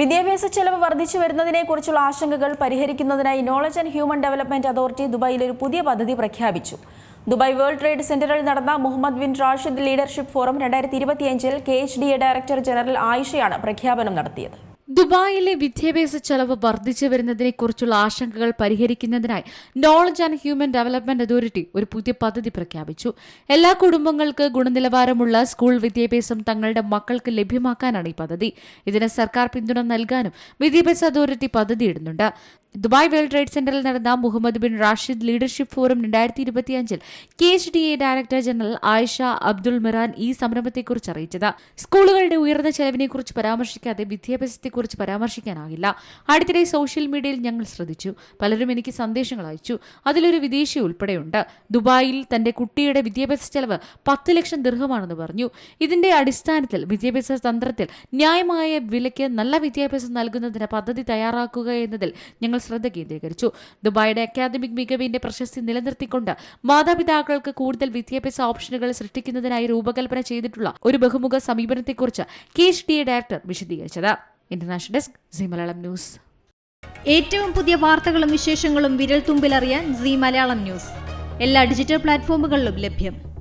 വിദ്യാഭ്യാസ ചെലവ് വർദ്ധിച്ചു വരുന്നതിനെക്കുറിച്ചുള്ള ആശങ്കകൾ പരിഹരിക്കുന്നതിനായി knowledge and human development authority ദുബായിൽ ഒരു പുതിയ പദ്ധതി പ്രഖ്യാപിച്ചു. ദുബായ് വേൾഡ് ട്രേഡ് സെന്ററിൽ നടന്ന Mohammed bin Rashid leadership forum രണ്ടായിരത്തി ഇരുപത്തിയഞ്ചിൽ K H D A director general ആയിഷയാണ് പ്രഖ്യാപനം നടത്തിയത്. ദുബായിലെ വിദ്യാഭ്യാസ ചെലവ് വർദ്ധിച്ചു വരുന്നതിനെക്കുറിച്ചുള്ള ആശങ്കകൾ പരിഹരിക്കുന്നതിനായി knowledge and human development authority ഒരു പുതിയ പദ്ധതി പ്രഖ്യാപിച്ചു. എല്ലാ കുടുംബങ്ങൾക്ക് ഗുണനിലവാരമുള്ള സ്കൂൾ വിദ്യാഭ്യാസം തങ്ങളുടെ മക്കൾക്ക് ലഭ്യമാക്കാനാണ് ഈ പദ്ധതി. ഇതിന് സർക്കാർ പിന്തുണ നൽകാനും വിദ്യാഭ്യാസ അതോറിറ്റി പദ്ധതി പദ്ധതിയിടുന്നുണ്ട് ദുബായ് വേൾഡ് ട്രേഡ് സെന്ററിൽ നടന്ന Mohammed bin Rashid leadership forum രണ്ടായിരത്തി ഇരുപത്തിയഞ്ചിൽ K H D A director general Aisha Abdul Miran ഈ സംരംഭത്തെക്കുറിച്ച് അറിയിച്ചത്. സ്കൂളുകളുടെ ഉയർന്ന ചെലവിനെക്കുറിച്ച് പരാമർശിക്കാതെ വിദ്യാഭ്യാസത്തെക്കുറിച്ച് പരാമർശിക്കാനാകില്ല. അടുത്തിടെ സോഷ്യൽ മീഡിയയിൽ ഞങ്ങൾ ശ്രദ്ധിച്ചു. പലരും എനിക്ക് സന്ദേശങ്ങൾ അയച്ചു. അതിലൊരു വിദേശി ഉൾപ്പെടെയുണ്ട്. ദുബായിൽ തന്റെ കുട്ടിയുടെ വിദ്യാഭ്യാസ ചെലവ് പത്ത് ലക്ഷം ദീർഘമാണെന്ന് പറഞ്ഞു. ഇതിന്റെ അടിസ്ഥാനത്തിൽ വിദ്യാഭ്യാസ തന്ത്രത്തിൽ ന്യായമായ വിലയ്ക്ക് നല്ല വിദ്യാഭ്യാസം നൽകുന്നതിന് പദ്ധതി തയ്യാറാക്കുക എന്നതിൽ ഞങ്ങൾ ശ്രദ്ധ കേന്ദ്രീകരിച്ചു. ദുബായിയുടെ അക്കാദമിക് മികവിന്റെ പ്രശസ്തി നിലനിർത്തിക്കൊണ്ട് മാതാപിതാക്കൾക്ക് കൂടുതൽ വിദ്യാഭ്യാസ ഓപ്ഷനുകൾ സൃഷ്ടിക്കുന്നതിനായി രൂപകൽപ്പന ചെയ്തിട്ടുള്ള ഒരു ബഹുമുഖ സമീപനത്തെക്കുറിച്ച് K H D A director വിശദീകരിച്ചത്. International desk news. ഏറ്റവും പുതിയ വാർത്തകളും വിശേഷങ്ങളും വിരൽ തുമ്പിലറിയാൻ സി മലയാളം ന്യൂസ്. എല്ലാ ഡിജിറ്റൽ പ്ലാറ്റ്ഫോമുകളിലും ലഭ്യം.